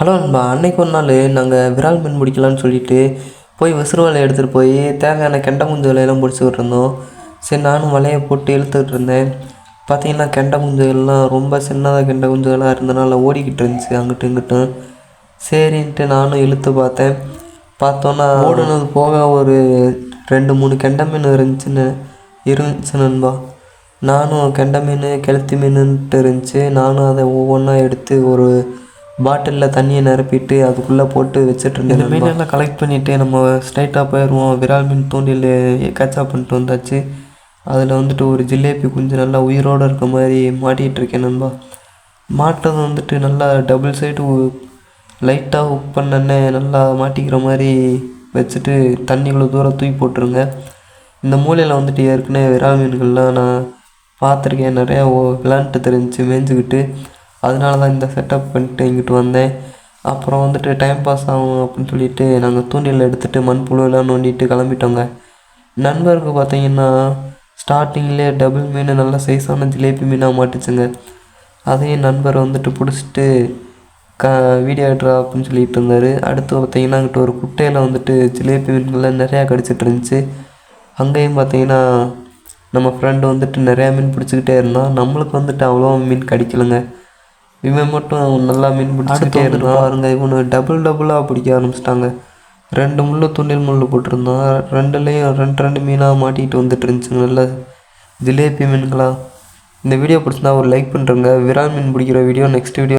Hello நண்பா அன்னைக்கு ஒரு நாள் நாங்கள் விரால் மீன் பிடிக்கலான்னு சொல்லிட்டு போய் விசிறு வலையை எடுத்துகிட்டு போய் தேவையான கெண்டை குஞ்சு வலையெல்லாம் பிடிச்சிக்கிட்டு இருந்தோம். சரி நானும் வலையை போட்டு இழுத்துக்கிட்டு இருந்தேன். பார்த்தீங்கன்னா கெண்டை குஞ்சுகள்லாம் ரொம்ப சின்னதாக கெண்டை குஞ்சுகளாக இருந்தனால ஓடிக்கிட்டு இருந்துச்சு அங்கிட்டும் இங்கிட்டும். சரின்ட்டு நானும் இழுத்து பார்த்தேன். பார்த்தோன்னா ஓடுனது போக ஒரு ரெண்டு மூணு கெண்டை மீன் இருந்துச்சுன்னு இருந்துச்சு நண்பா. நானும் கெண்டை மீன் கெளுத்தி மீனுன்ட்டு இருந்துச்சு. நானும் அதை ஒவ்வொன்றா எடுத்து ஒரு பாட்டிலில் தண்ணியை நிரப்பிட்டு அதுக்குள்ளே போட்டு வச்சுட்டு இருந்தேன் இந்த மீனெல்லாம் கலெக்ட் பண்ணிவிட்டு நம்ம ஸ்ட்ரைட்டாக போயிடுவோம் விரால் மீன் தூண்டில் கேட்சா பண்ணிட்டு வந்தாச்சு. அதில் வந்துட்டு ஒரு ஜிலேபி குஞ்சு நல்லா உயிரோடு இருக்க மாதிரி மாட்டிகிட்டு இருக்கேன் நண்பா. மாட்டது வந்துட்டு நல்லா டபுள் சைடு லைட்டாக உப் பண்ணனே நல்லா மாட்டிக்கிற மாதிரி வச்சுட்டு தண்ணிக்குள்ளே தூரம் தூக்கி போட்டுருங்க. இந்த மூலையில் வந்துட்டு ஏற்கனவே விரால் மீன்கள்லாம் நான் பார்த்துருக்கேன். நிறையா ஓ விளாண்டுட்டு தெரிஞ்சுச்சு மேய்ஞ்சிக்கிட்டு. அதனால தான் இந்த செட்டப் பண்ணிட்டு இங்கிட்டு வந்தேன். அப்புறம் வந்துட்டு டைம் பாஸ் ஆகும் அப்படின்னு சொல்லிட்டு நாங்கள் தூண்டில் எடுத்துகிட்டு மண்புழுலாம் நோண்டிட்டு கிளம்பிட்டோங்க. நண்பருக்கு பார்த்தீங்கன்னா ஸ்டார்டிங்லேயே டபுள் மீன் நல்ல சைஸான ஜிலேபி மீனாக மாட்டுச்சுங்க. அதையும் நண்பர் வந்துட்டு பிடிச்சிட்டு க வீடியோ எடுறா அப்படின்னு சொல்லிட்டு இருந்தார். அடுத்து பார்த்தீங்கன்னா அங்கிட்ட ஒரு குட்டையில் வந்துட்டு ஜிலேபி மீன்கள்லாம் நிறையா கடிச்சிட்டு இருந்துச்சு. அங்கேயும் பார்த்தீங்கன்னா நம்ம ஃப்ரெண்டு வந்துட்டு நிறையா மீன் பிடிச்சிக்கிட்டே இருந்தான். நம்மளுக்கு வந்துட்டு அவ்வளோ மீன் கிடைக்கலங்க. இவன் மட்டும் நல்லா மீன் பிடிச்சிக்கிட்டே இருந்தான். பாருங்க இவனு டபுள் டபுளாக பிடிக்க ஆரம்பிச்சிட்டாங்க. ரெண்டு முள்ளு தூண்டில் முள் போட்டிருந்தான். ரெண்டுலேயும் ரெண்டு ரெண்டு மீனாக மாட்டிகிட்டு வந்துட்டு இருந்துச்சுங்க நல்லா ஜிலேபி மீன்களா? இந்த வீடியோ பிடிச்சிருந்தா ஒரு லைக் பண்ணுறேங்க விரால் மீன் பிடிக்கிற வீடியோ நெக்ஸ்ட் வீடியோ